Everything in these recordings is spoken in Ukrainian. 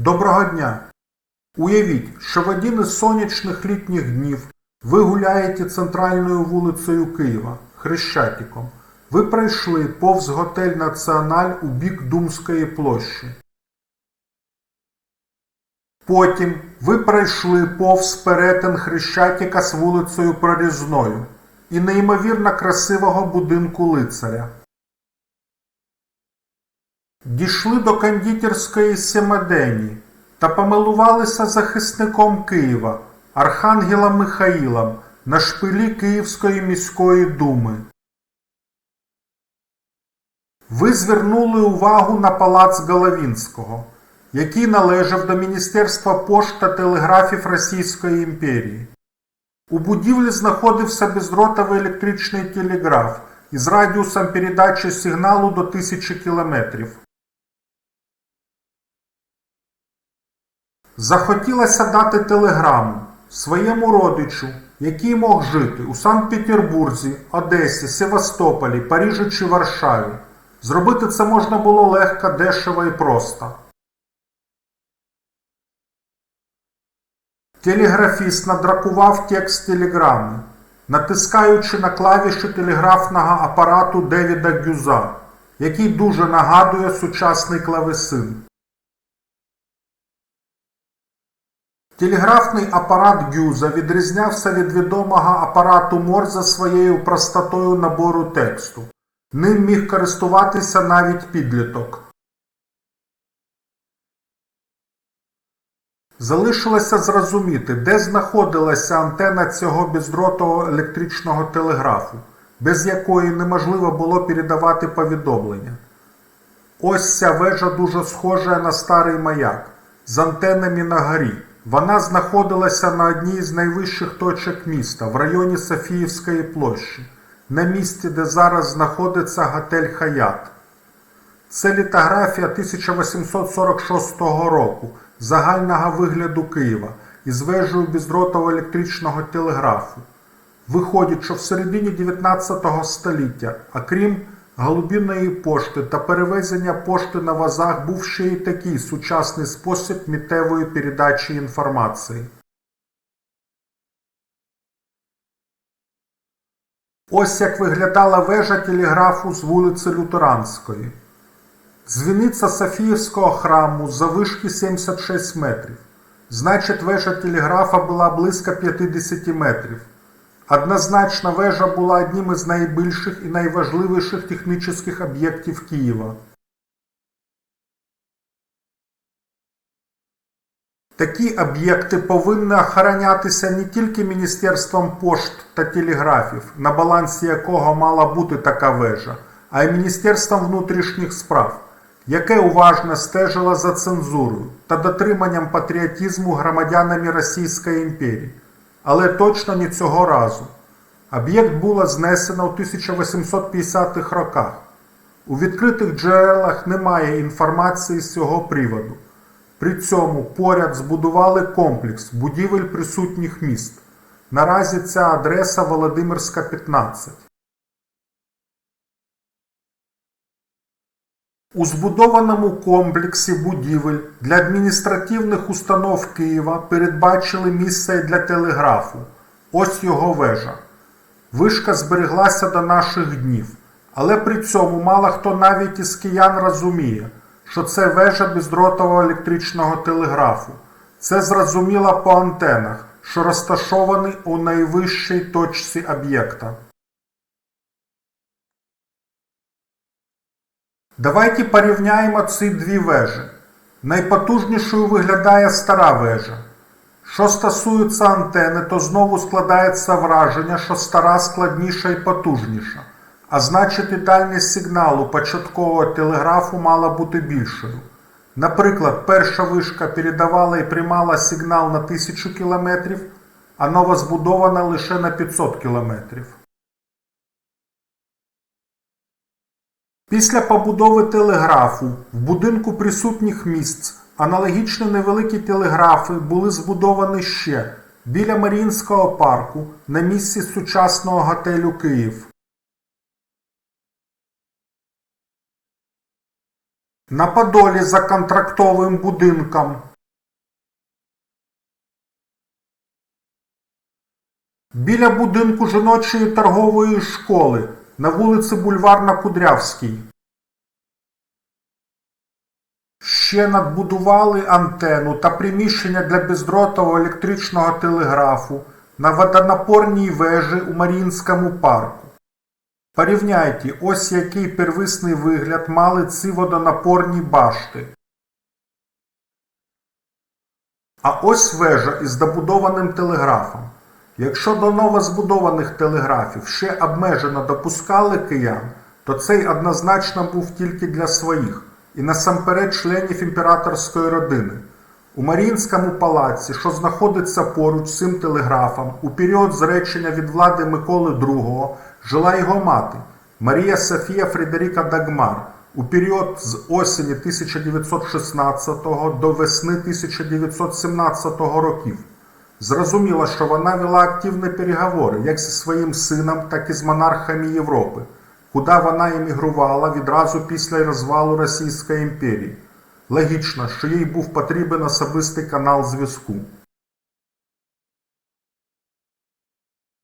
Доброго дня! Уявіть, що в один із сонячних літніх днів ви гуляєте центральною вулицею Києва Хрещатиком. Ви пройшли повз готель Національ у бік Думської площі. Потім ви пройшли повз перетин Хрещатика з вулицею Прорізною і неймовірно красивого будинку лицаря. Дійшли до кондитерської Семедені та помилувалися захисником Києва Архангелом Михаїлом на шпилі Київської міської думи. Ви звернули увагу на палац Головінського, який належав до Міністерства пошт телеграфів Російської імперії. У будівлі знаходився бездротовий електричний телеграф із радіусом передачі сигналу до 1000 кілометрів. Захотілося дати телеграму своєму родичу, який мог жити у Санкт-Петербурзі, Одесі, Севастополі, Парижі чи Варшаві. Зробити це можна було легко, дешево і просто. Телеграфіст надракував текст телеграми, натискаючи на клавіші телеграфного апарату Девіда Гюза, який дуже нагадує сучасний клавесин. Телеграфний апарат Гюза відрізнявся від відомого апарату Морза своєю простотою набору тексту. Ним міг користуватися навіть підліток. Залишилося зрозуміти, де знаходилася антена цього бездротового електричного телеграфу, без якої неможливо було передавати повідомлення. Ось ця вежа дуже схожа на старий маяк з антенами на горі. Вона знаходилася на одній з найвищих точок міста в районі Софіївської площі, на місці, де зараз знаходиться готель Хаят. Це літографія 1846 року загального вигляду Києва із вежею бездротового електричного телеграфу. Виходить, що в середині 19 століття, окрім голубіної пошти та перевезення пошти на вазах, був ще й такий сучасний спосіб мітевої передачі інформації. Ось як виглядала вежа телеграфу з вулиці Лютеранської. Дзвіниця Софіївського храму за вишки 76 метрів. Значить, вежа телеграфа була близько 50 метрів. Однозначно, вежа була одним із найбільших і найважливіших технічних об'єктів Києва. Такі об'єкти повинні охоронятися не тільки Міністерством пошт та телеграфів, на балансі якого мала бути така вежа, а й Міністерством внутрішніх справ, яке уважно стежило за цензурою та дотриманням патріотизму громадянами Російської імперії. Але точно не цього разу. Об'єкт було знесено у 1850-х роках. У відкритих джерелах немає інформації з цього приводу. При цьому поряд збудували комплекс будівель присутніх міст. Наразі ця адреса Володимирська, 15. У збудованому комплексі будівель для адміністративних установ Києва передбачили місце для телеграфу. Ось його вежа. Вишка збереглася до наших днів, але при цьому мало хто навіть із киян розуміє, що це вежа бездротового електричного телеграфу. Це зрозуміло по антенах, що розташовані у найвищій точці об'єкта. Давайте порівняємо ці дві вежі. Найпотужнішою виглядає стара вежа. Що стосується антени, то знову складається враження, що стара складніша і потужніша, а значить і дальність сигналу початкового телеграфу мала бути більшою. Наприклад, перша вишка передавала і приймала сигнал на 1000 км, а новозбудована лише на 500 км. Після побудови телеграфу в будинку присутніх місць аналогічно невеликі телеграфи були збудовані ще біля Маріїнського парку на місці сучасного готелю Київ. На Подолі за контрактовим будинком. Біля будинку жіночої торгової школи на вулиці Бульварна Кудрявській. Ще надбудували антенну та приміщення для бездротового електричного телеграфу на водонапорній вежі у Маріїнському парку. Порівняйте, ось який первисний вигляд мали ці водонапорні башти. А ось вежа із добудованим телеграфом. Якщо до новозбудованих телеграфів ще обмежено допускали киян, то цей однозначно був тільки для своїх і насамперед членів імператорської родини. У Маріїнському палаці, що знаходиться поруч з цим телеграфом, у період зречення від влади Миколи II жила його мати Марія Софія Фредеріка Дагмар. У період з осені 1916 до весни 1917 років. Зрозуміло, що вона вела активні переговори як зі своїм сином, так і з монархами Європи, куди вона емігрувала відразу після розвалу Російської імперії. Логічно, що їй був потрібен особистий канал зв'язку.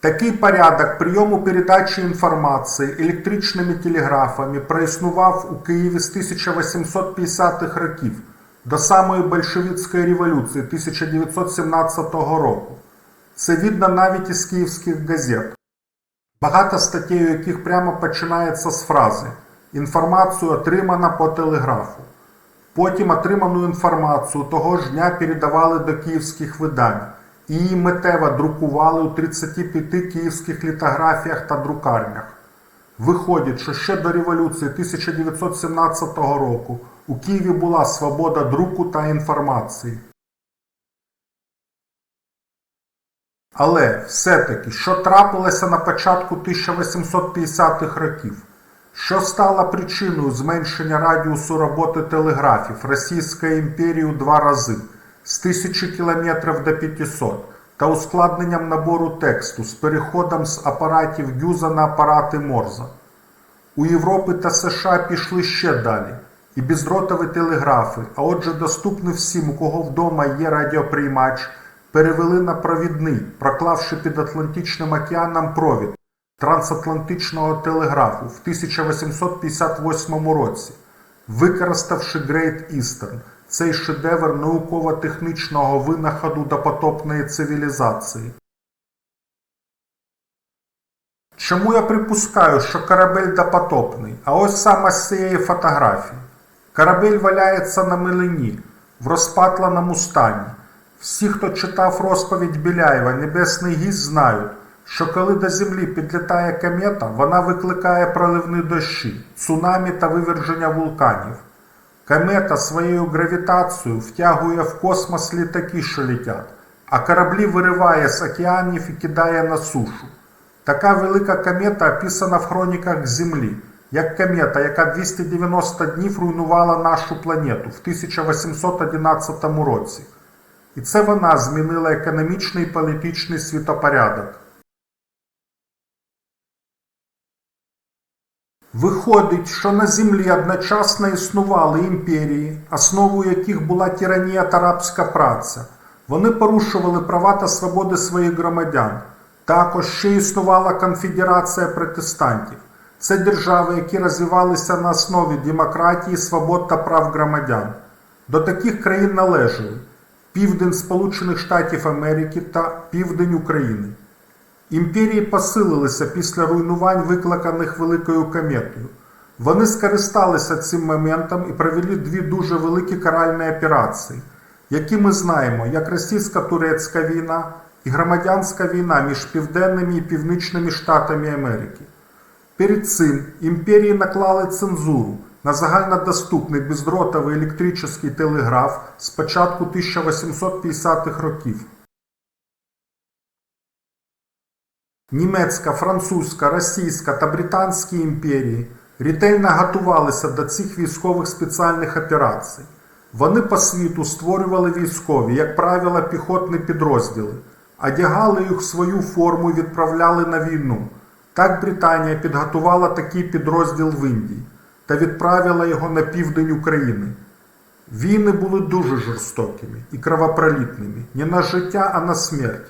Такий порядок прийому передачі інформації електричними телеграфами проіснував у Києві з 1850-х років до самої большевицької революції 1917 року. Це видно навіть із київських газет, багато статей, у яких прямо починається з фрази «Інформацію отримана по телеграфу». Потім отриману інформацію того ж дня передавали до київських видань і її митево друкували у 35 київських літографіях та друкарнях. Виходить, що ще до революції 1917 року у Києві була свобода друку та інформації. Але все-таки, що трапилося на початку 1850-х років? Що стало причиною зменшення радіусу роботи телеграфів Російської імперії у два рази з 1000 км до 500 та ускладненням набору тексту з переходом з апаратів Гюза на апарати Морза? У Європи та США пішли ще далі. І бездротові телеграфи, а отже доступні всім, у кого вдома є радіоприймач, перевели на провідний, проклавши під Атлантичним океаном провід трансатлантичного телеграфу в 1858 році, використавши Great Eastern, цей шедевр науково-технічного винаходу допотопної цивілізації. Чому я припускаю, що корабель допотопний? А ось саме з цієї фотографії. Корабель валяється на милині, в розпатленому стані. Всі, хто читав розповідь Біляєва Небесний гість, знають, що коли до землі підлітає комета, вона викликає проливні дощі, цунамі та виверження вулканів. Комета своєю гравітацією втягує в космос літаки, що летять, а кораблі вириває з океанів і кидає на сушу. Така велика комета описана в хроніках Землі, як комета, яка 290 днів руйнувала нашу планету в 1811 році. І це вона змінила економічний і політичний світопорядок. Виходить, що на землі одночасно існували імперії, основою яких була тиранія та рабська праця. Вони порушували права та свободи своїх громадян. Також ще існувала конфедерація протестантів. Це держави, які розвивалися на основі демократії, свобод та прав громадян. До таких країн належали Південь Сполучених Штатів Америки та Південь України. Імперії посилилися після руйнувань, викликаних Великою кометою. Вони скористалися цим моментом і провели дві дуже великі каральні операції, які ми знаємо як російсько-турецька війна і громадянська війна між Південними і Північними Штатами Америки. Перед цим імперії наклали цензуру на загальнодоступний бездротовий електричний телеграф з початку 1850-х років. Німецька, французька, російська та британські імперії ретельно готувалися до цих військових спеціальних операцій. Вони по світу створювали військові, як правило, піхотні підрозділи, одягали їх в свою форму і відправляли на війну. Так Британія підготувала такий підрозділ в Індії та відправила його на південь України. Війни були дуже жорстокими і кровопролітними, не на життя, а на смерть.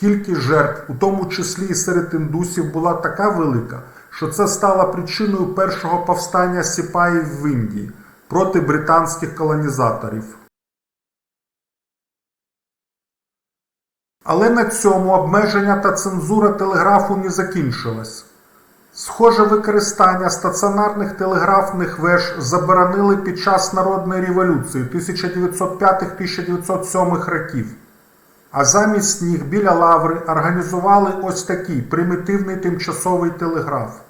Кількість жертв, у тому числі і серед індусів, була така велика, що це стало причиною першого повстання сіпаїв в Індії проти британських колонізаторів. Але на цьому обмеження та цензура телеграфу не закінчилась. Схоже використання стаціонарних телеграфних веж заборонили під час Народної революції 1905-1907 років. А замість них біля лаври організували ось такий примітивний тимчасовий телеграф.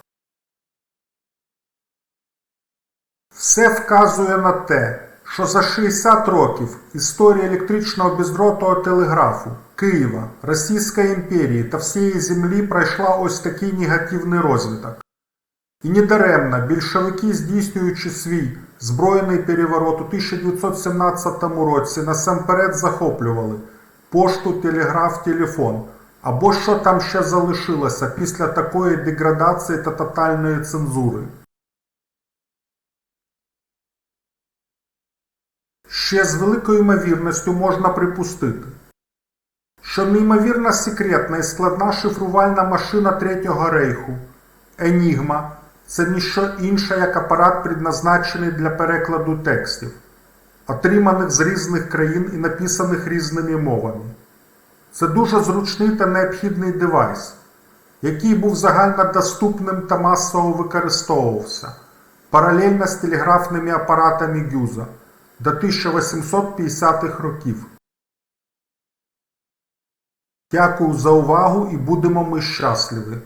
Все вказує на те, що за 60 років історія електричного бездротового телеграфу Києва, Російської імперії та всієї землі пройшла ось такий негативний розвиток. І недаремно більшовики, здійснюючи свій збройний переворот у 1917 році, насамперед захоплювали пошту, телеграф, телефон, або що там ще залишилося після такої деградації та тотальної цензури. Ще з великою ймовірністю можна припустити, що неймовірно секретна і складна шифрувальна машина Третього рейху Енігма це ніщо інше, як апарат, предназначений для перекладу текстів, отриманих з різних країн і написаних різними мовами. Це дуже зручний та необхідний девайс, який був загальнодоступним та масово використовувався паралельно з телеграфними апаратами Гюза до 1850-х років. Дякую за увагу і будемо ми щасливі!